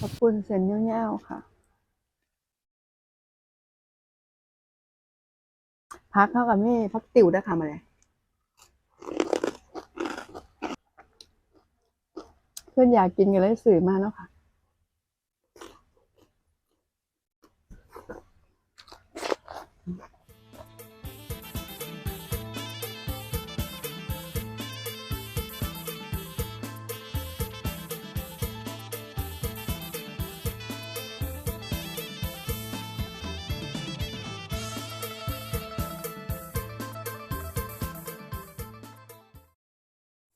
ขอบคุณเส้นยาวๆค่ะพักเข้ากับนี่พักติ๋วได้ค่ะมาเลยเพื่อนอยากกินกันเลยสื่อมาแล้วค่ะ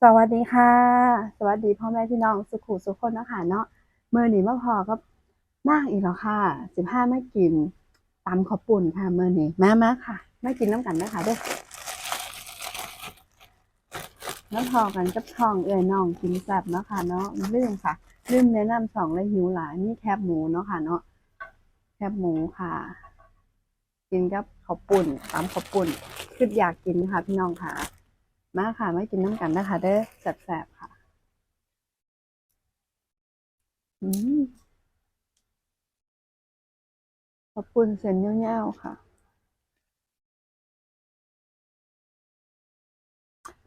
สวัสดีค่ะ สวัสดีพ่อแม่พี่น้องสุขุสุขคนนะคะเนาะเมื่อนี้มาพอก็นั่งอีกแล้วค่ะสิบห้าไม่กินตำข้าวปุ่นค่ะเมื่อนี้มามาค่ะไม่กินน้ำกันนะคะเด้อแล้วพอกันกับช่องเอ่ยน้องกินแซ่บเนาะค่ะเนาะลืมค่ะลืมแนะนำช่องและหิวหลายนี่แคบหมูเนาะค่ะเนาะแคบหมูค่ะ กินกับข้าวปุ่นตำข้าวปุ่นคืออยากกินค่ะพี่น้องค่ะ มาค่ะไม่กินน้ำกันนะคะเด้อแสบๆค่ะ อืมขอบคุณเส้นยวๆค่ะ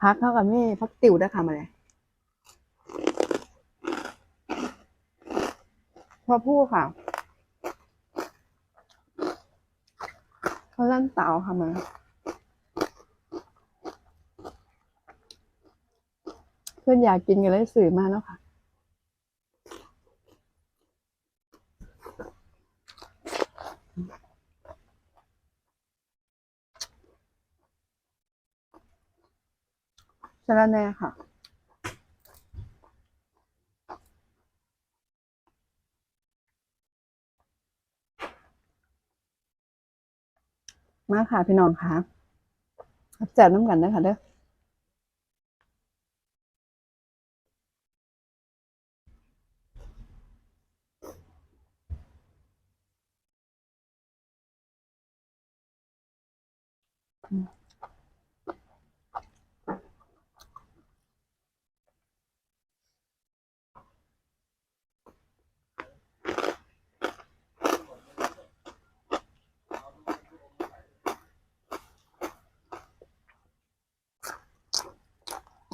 พักเข้ากับนี่พักติวได้ค่ะมาเลยพอพูดค่ะเขาลั่นเตาค่ะมา พื่อนอยากกินกันเลยสื่อมาแล้วค่ะสะระแน่ค่ะมาค่ะ พี่น้องค่ะแจกน้ำกันนะคะเด้อ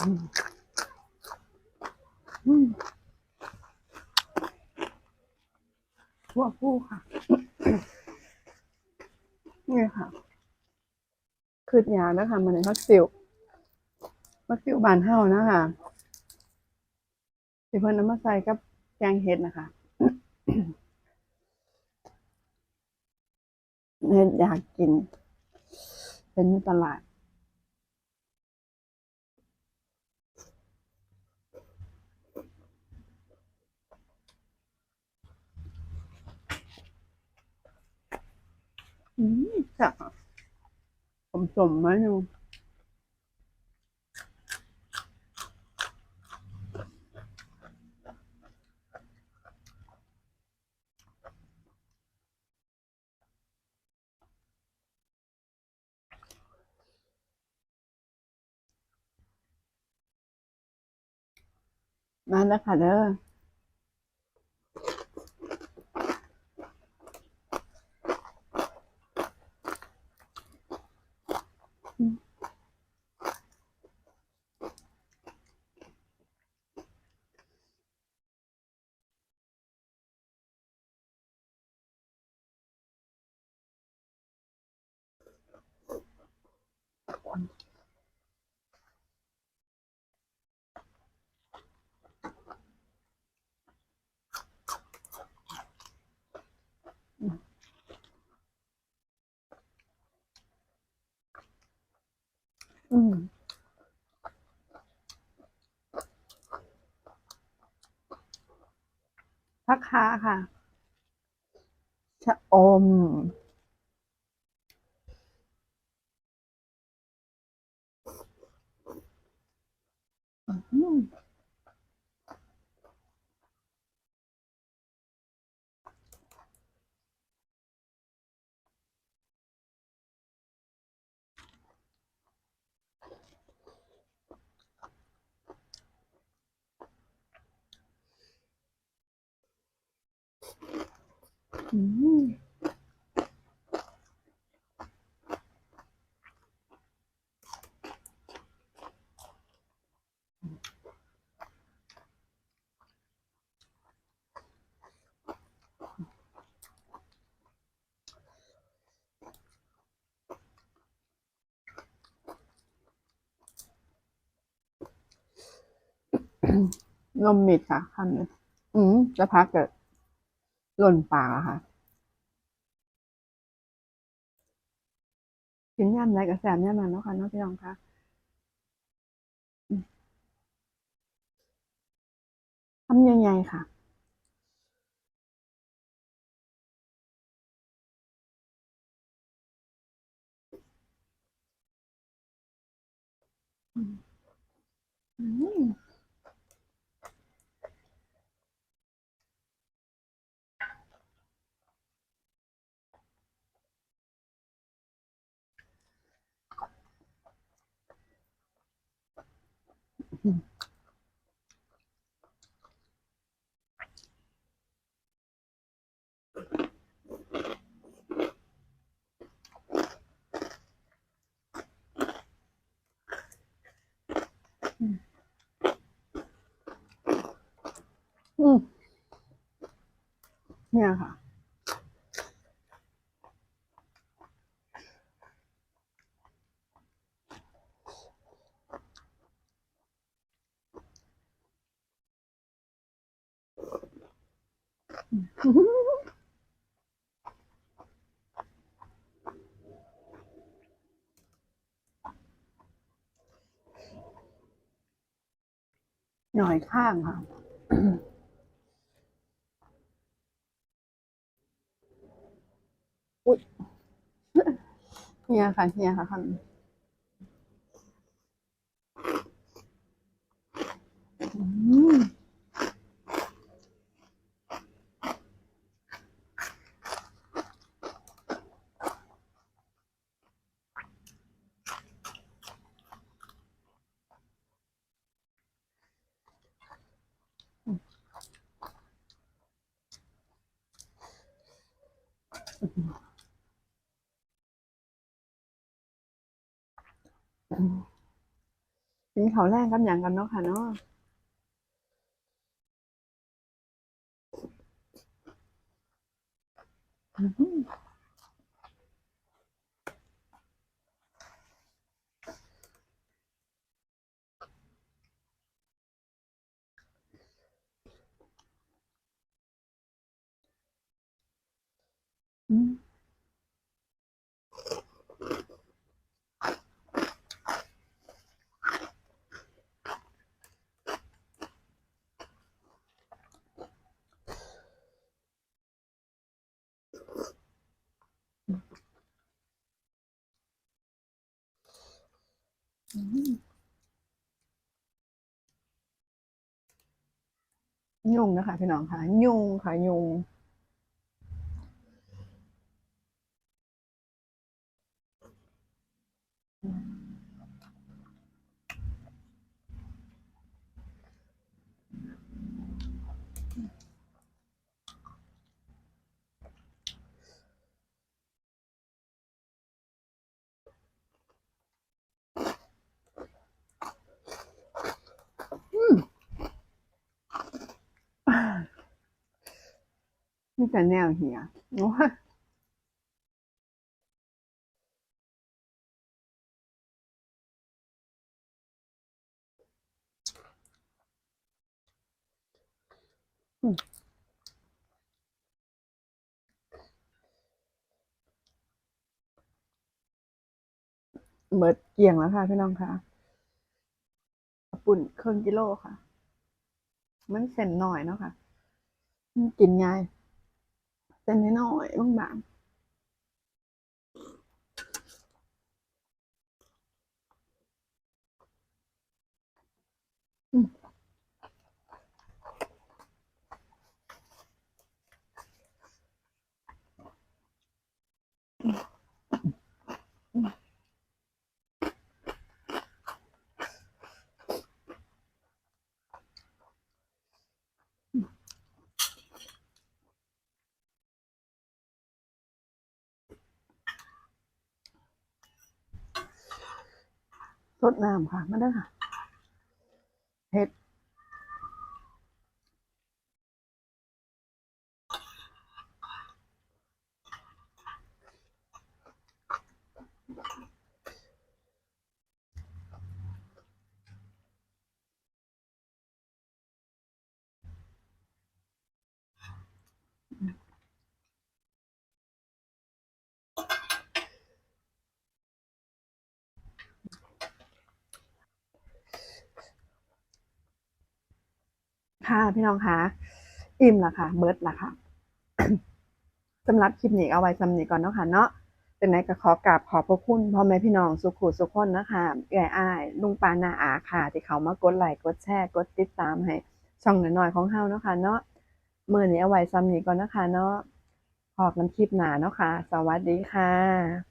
ชั่วผู้ค่ะ นี่ค่ะ คืดยานะคะ มันในพักสิวพักสิวบานเฮานะคะที่เพิ่นน้ำมาใส่กับแกงเห็ดนะคะเห็ดอยากกิน เป็นตลาด อื มค่ะผมสมมาอยู่มาแล้วค่ะเด้อ อืมพักคาค่ะ ชะอม อืม อืม นมมิดค่ะคันนี้อืมจะพักเกิด หล่นปากอะค่ะกินย่ำไรกับแสบย่ำมันเนาะค่ะน้องพี่น้องคะทำยังไงค่ะอืม อืมอืมเนี่ หน่อยข้างค่ะอุ๊ยเฮียค่ะเฮียค่ะคันอืม กินข้าวแรกกับอย่างกันเนาะค่ะเนาะอืม ยุงนะคะพี่น้องค่ะยุงค่ะยุง นี่แต่แนวเหียโอ้ยอืมเบิดเกี่ยงแล้วค่ะพี่น้องค่ะปุ่นเครึ่องกิโลค่ะ มันเส้นหน่อยเนาะค่ะ มันกินง่าย แต่น้อยๆบางๆ嗯。嗯。 สดน้ำค่ะ มาเด้อค่ะเผ็ด ค่ะ พี่น้องคะอิ่มละค่ะเบิร์ดละค่ะสำหรับคลิปนี้เอาไว้สำนีก่อนเนาะค่ะเนาะเป็นไหนก็ขอกราบขอบพระคุณพ่อแม่พี่น้องสุขุสุขคนนะคะเอ่ยอ้ายลุงปานาอาค่ะ ที่เขามากดไลค์กดแชร์กดติดตามให้ ช่องน้อยๆของเฮาเนาะค่ะเนาะเมื้อนี้เอาไว้ซ้ำนี้ก่อนนะคะเนาะพอกันคลิปหนาเนาะค่ะ สวัสดีค่ะ